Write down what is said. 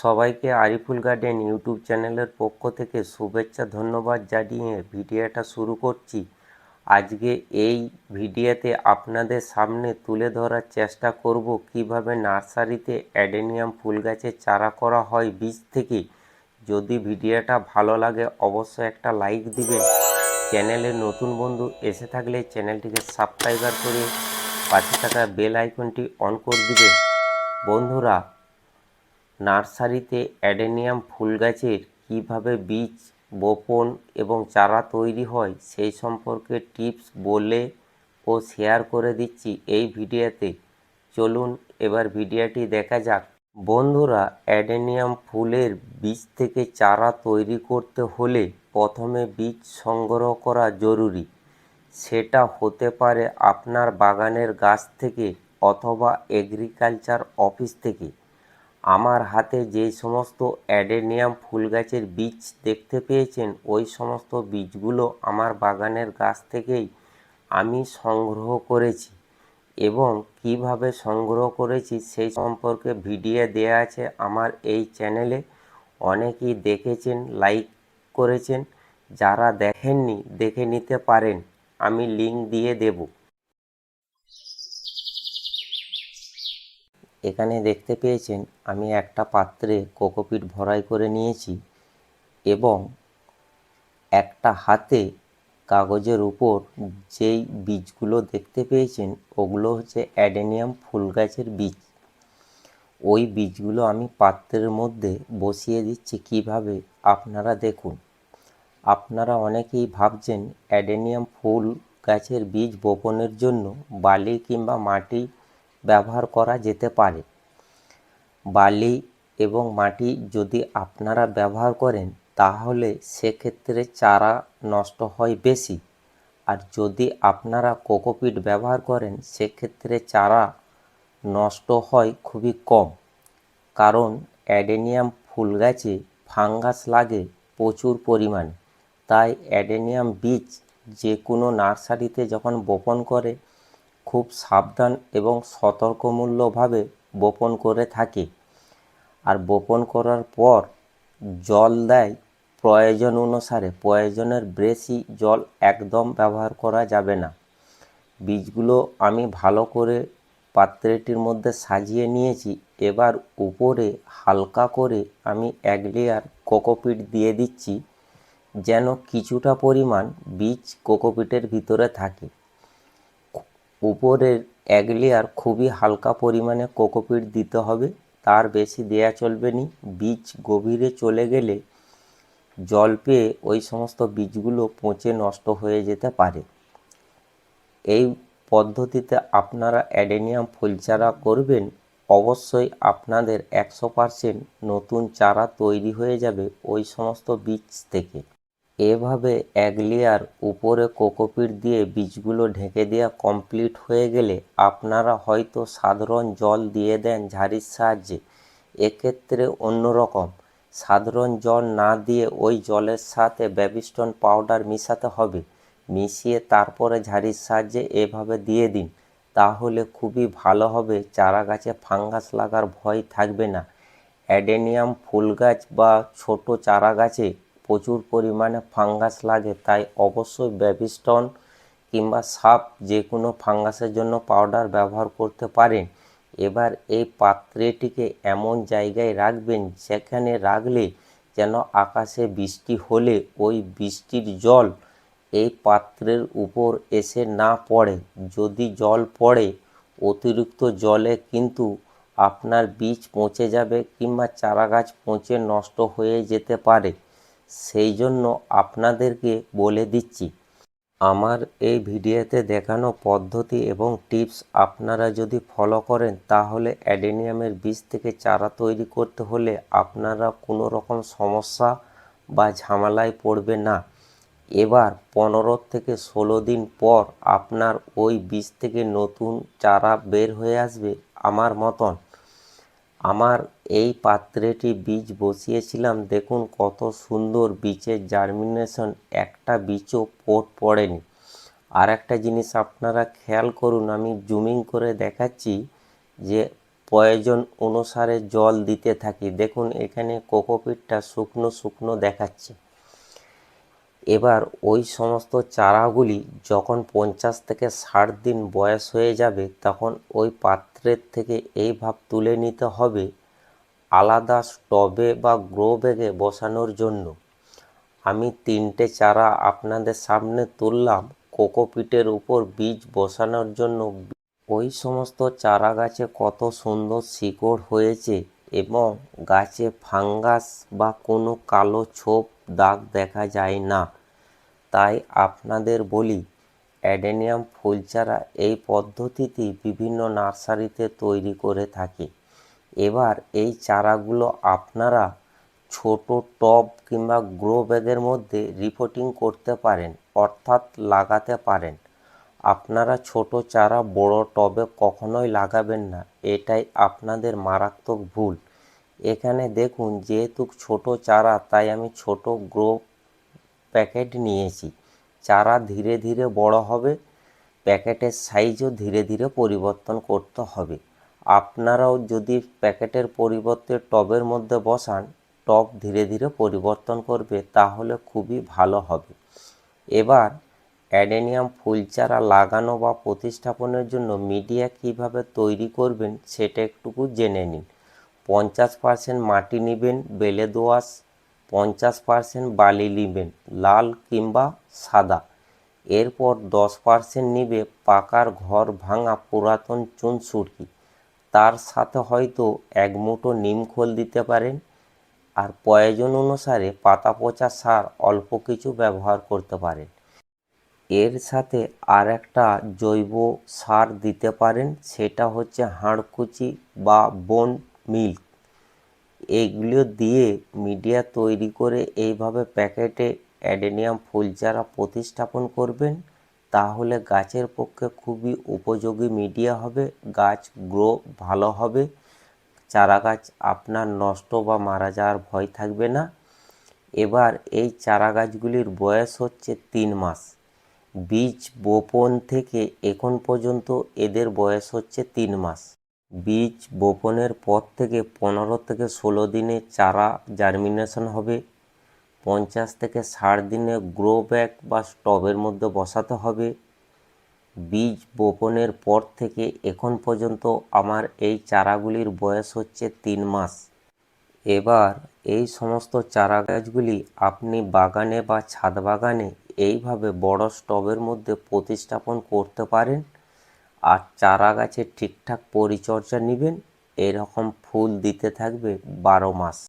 সবাইকে Ariful garden YouTube চ্যানেলের পক্ষ থেকে শুভেচ্ছা, ধন্যবাদ জানিয়ে ভিডিওটা শুরু করছি। আজকে এই ভিডিওতে আপনাদের সামনে তুলে ধরার চেষ্টা করব কীভাবে নার্সারিতে অ্যাডেনিয়াম ফুল গাছের চারা করা হয় বীজ থেকে। যদি ভিডিওটা ভালো লাগে অবশ্যই একটা লাইক দিবেন। চ্যানেলে নতুন বন্ধু এসে থাকলে চ্যানেলটিকে সাবস্ক্রাইবার করে পাশে থাকা বেল আইকনটি অন করে দিবেন। বন্ধুরা নার্সারিতে অ্যাডেনিয়াম ফুল গাছের কীভাবে বীজ, বপন এবং চারা তৈরি হয় সেই সম্পর্কে টিপস বলে ও শেয়ার করে দিচ্ছি এই ভিডিওতে। চলুন এবার ভিডিওটি দেখা যাক। বন্ধুরা, অ্যাডেনিয়াম ফুলের বীজ থেকে চারা তৈরি করতে হলে প্রথমে বীজ সংগ্রহ করা জরুরি। সেটা হতে পারে আপনার বাগানের গাছ থেকে অথবা এগ্রিকালচার অফিস থেকে। আমার হাতে যে সমস্ত অ্যাডেনিয়াম ফুল গাছের বীজ দেখতে পেয়েছেন, ওই সমস্ত বীজগুলো আমার বাগানের গাছ থেকেই আমি সংগ্রহ করেছি এবং কীভাবে সংগ্রহ করেছি সেই সম্পর্কে ভিডিও দেওয়া আছে আমার এই চ্যানেলে। অনেকেই দেখেছেন, লাইক করেছেন, যারা দেখেননি, দেখে নিতে পারেন। আমি লিংক দিয়ে দেবো। এখানে দেখতে পেয়েছেন আমি একটা পাত্রে কোকোপিট ভরাই করে নিয়েছি এবং একটা হাতে কাগজের উপর যেই বীজগুলো দেখতে পেয়েছেন, ওগুলো হচ্ছে অ্যাডেনিয়াম ফুল গাছের বীজ। ওই বীজগুলো আমি পাত্রের মধ্যে বসিয়ে দিচ্ছি কীভাবে আপনারা দেখুন। আপনারা অনেকেই ভাবছেন অ্যাডেনিয়াম ফুল গাছের বীজ বপনের জন্য বালি কিংবা মাটি ব্যবহার করা যেতে পারে। বালি এবং মাটি যদি আপনারা ব্যবহার করেন, তাহলে সেক্ষেত্রে চারা নষ্ট হয় বেশি। আর যদি আপনারা কোকোপিট ব্যবহার করেন, সেক্ষেত্রে চারা নষ্ট হয় খুবই কম। কারণ অ্যাডেনিয়াম ফুল গাছে ফাঙ্গাস লাগে প্রচুর পরিমাণে। তাই অ্যাডেনিয়াম বীজ যে কোনো নার্সারিতে যখন বপন করে খুব সাবধান এবং সতর্কমূল্যভাবে বপন করে থাকে। আর বপন করার পর জল দেয় প্রয়োজন অনুসারে। প্রয়োজনের বেশি জল একদম ব্যবহার করা যাবে না। বীজগুলো আমি ভালো করে পাত্রটির মধ্যে সাজিয়ে নিয়েছি। এবার উপরে হালকা করে আমি এক লেয়ার কোকোপিট দিয়ে দিচ্ছি, যেন কিছুটা পরিমাণ বীজ কোকোপিটের ভিতরে থাকে। উপরের এক লেয়ার খুবই হালকা পরিমাণে কোকোপিট দিতে হবে। তার বেশি দেয়া চলবে নি। বীজ গভীরে চলে গেলে জল পেয়ে ওই সমস্ত বীজগুলো পচে নষ্ট হয়ে যেতে পারে। এই পদ্ধতিতে আপনারা অ্যাডেনিয়াম ফুল চারা করবেন। অবশ্যই আপনাদের একশো পারসেন্ট নতুন চারা তৈরি হয়ে যাবে ওই সমস্ত বীজ থেকে। এভাবে এক লেয়ার উপরে কোকোপিট দিয়ে বীজগুলো ঢেকে দেওয়া কমপ্লিট হয়ে গেলে আপনারা হয়তো সাধারণ জল দিয়ে দেন ঝাড়ির সাহায্যে। এক্ষেত্রে অন্যরকম। সাধারণ জল না দিয়ে ওই জলের সাথে ব্যাবিস্টন পাউডার মিশাতে হবে। মিশিয়ে তারপরে ঝাড়ির সাহায্যে এভাবে দিয়ে দিন। তাহলে খুবই ভালো হবে চারা গাছে ফাঙ্গাস লাগার ভয় থাকবে না। অ্যাডেনিয়াম ফুল গাছ বা ছোট চারা গাছে প্রচুর পরিমাণে ফাঙ্গাস লাগে, তাই অবশ্যই ব্যাবিস্টন কিংবা সাপ যে কোনো ফাঙ্গাসের জন্য পাউডার ব্যবহার করতে পারেন। এবার এই পাত্রেটিকে এমন জায়গায় রাখবেন সেখানে রাখলে যেন আকাশে বৃষ্টি হলে ওই বৃষ্টির জল এই পাত্রের উপর এসে না পড়ে। যদি জল পড়ে, অতিরিক্ত জলে কিন্তু আপনার বীজ পচে যাবে কিংবা চারা গাছ পচে নষ্ট হয়ে যেতে পারে। সেই জন্য আপনাদেরকে বলে দিচ্ছি, আমার এই ভিডিওতে দেখানো পদ্ধতি এবং টিপস আপনারা যদি ফলো করেন, তাহলে অ্যাডেনিয়ামের বীজ থেকে চারা তৈরি করতে হলে আপনারা কোনো রকম সমস্যা বা ঝামেলায় পড়বে না। এবার পনেরো থেকে ষোলো দিন পর আপনার ওই বীজ থেকে নতুন চারা বের হয়ে আসবে আমার মতন। আমার এই পাত্রেটি বীজ বসিয়েছিলাম। দেখুন কত সুন্দর বীজের জার্মিনেশন একটা বীজও পোট পড়েনি। আর একটা জিনিস আপনারা খেয়াল করুন, আমি জুমিং করে দেখাচ্ছি যে প্রয়োজন অনুসারে জল দিতে থাকি। দেখুন এখানে কোকোপিটটা শুকনো শুকনো দেখাচ্ছে। এবার ওই সমস্ত চারাগুলি যখন পঞ্চাশ থেকে ষাট দিন বয়স হয়ে যাবে, তখন ওই পাত্রের থেকে এই ভাব তুলে নিতে হবে আলাদা স্টবে বা গ্রো ব্যাগে বসানোর জন্য। আমি তিনটে চারা আপনাদের সামনে তুললাম কোকোপিটের উপর বীজ বসানোর জন্য। ওই সমস্ত চারা গাছে কত সুন্দর শিকড় হয়েছে এবং গাছে ফাঙ্গাস বা কোনো কালো ছোপ দাগ দেখা যায় না। তাই আপনাদের বলি অ্যাডেনিয়াম ফুল চারা এই পদ্ধতিটি বিভিন্ন নার্সারিতে তৈরি করে থাকি। এবার এই চারাগুলো আপনারা ছোট টব কিংবা গ্রো ব্যাগের মধ্যে রিপোর্টিং করতে পারেন, অর্থাৎ লাগাতে পারেন। আপনারা ছোট চারা বড় টবে কখনোই লাগাবেন না, এটাই আপনাদের মারাত্মক ভুল। এখানে দেখুন, যেহেতু ছোট চারা, তাই আমি ছোট গ্রো প্যাকেট নিয়েছি। চারা ধীরে ধীরে বড় হবে, প্যাকেটের সাইজও ধীরে ধীরে পরিবর্তন করতে হবে। আপনারাও যদি প্যাকেটের পরিবর্তে টবের মধ্যে বসান, টব ধীরে ধীরে পরিবর্তন করবে, তাহলে খুবই ভালো হবে। এবার, অ্যাডেনিয়াম ফুল চারা লাগানো বা প্রতিস্থাপনের জন্য মিডিয়া কীভাবে তৈরি করবেন, সেটা একটুকু জেনে নিন। পঞ্চাশ পার্সেন্ট মাটি নেবেন, বেলে দোআঁশ পঞ্চাশ পার্সেন্ট বালি নেবেন, লাল কিংবা সাদা। এরপর দশ পার্সেন্ট নিবে পাকার ঘর ভাঙা পুরাতন চুন সুরকি। তার সাথে হয়তো এক মুঠো নিমখোল দিতে পারেন। আর প্রয়োজন অনুসারে পাতা পচা সার অল্প কিছু ব্যবহার করতে পারেন। এর সাথে আর একটা জৈব সার দিতে পারেন, সেটা হচ্ছে হাড়কুচি বা বোন মিল্ক। এগুলো দিয়ে মিডিয়া তৈরি করে এইভাবে প্যাকেটে অ্যাডেনিয়াম ফুল চারা প্রতিস্থাপন করবেন, তাহলে গাছের পক্ষে খুবই উপযোগী মিডিয়া হবে, গাছ গ্রো ভালো হবে, চারা গাছ আপনার নষ্ট বা মারা যাওয়ার ভয় থাকবে না। এবার এই চারা গাছগুলির বয়স হচ্ছে তিন মাস। বীজ বপন থেকে এখন পর্যন্ত এদের বয়স হচ্ছে তিন মাস। বীজ বপনের পর থেকে পনেরো থেকে ষোলো দিনে চারা জার্মিনেশন হবে। পঞ্চাশ থেকে ষাট দিনে গ্রো ব্যাগ বা স্টবের মধ্যে বসাতে হবে। বীজ বপনের পর থেকে এখন পর্যন্ত আমার এই চারাগুলির বয়স হচ্ছে তিন মাস। এবার এই সমস্ত চারা গাছগুলি আপনি বাগানে বা ছাদ বাগানে এইভাবে বড় স্টবের মধ্যে প্রতিস্থাপন করতে পারেন। আর চারা গাছের ঠিকঠাক পরিচর্যা নেবেন এরকম ফুল দিতে থাকবে বারো মাস।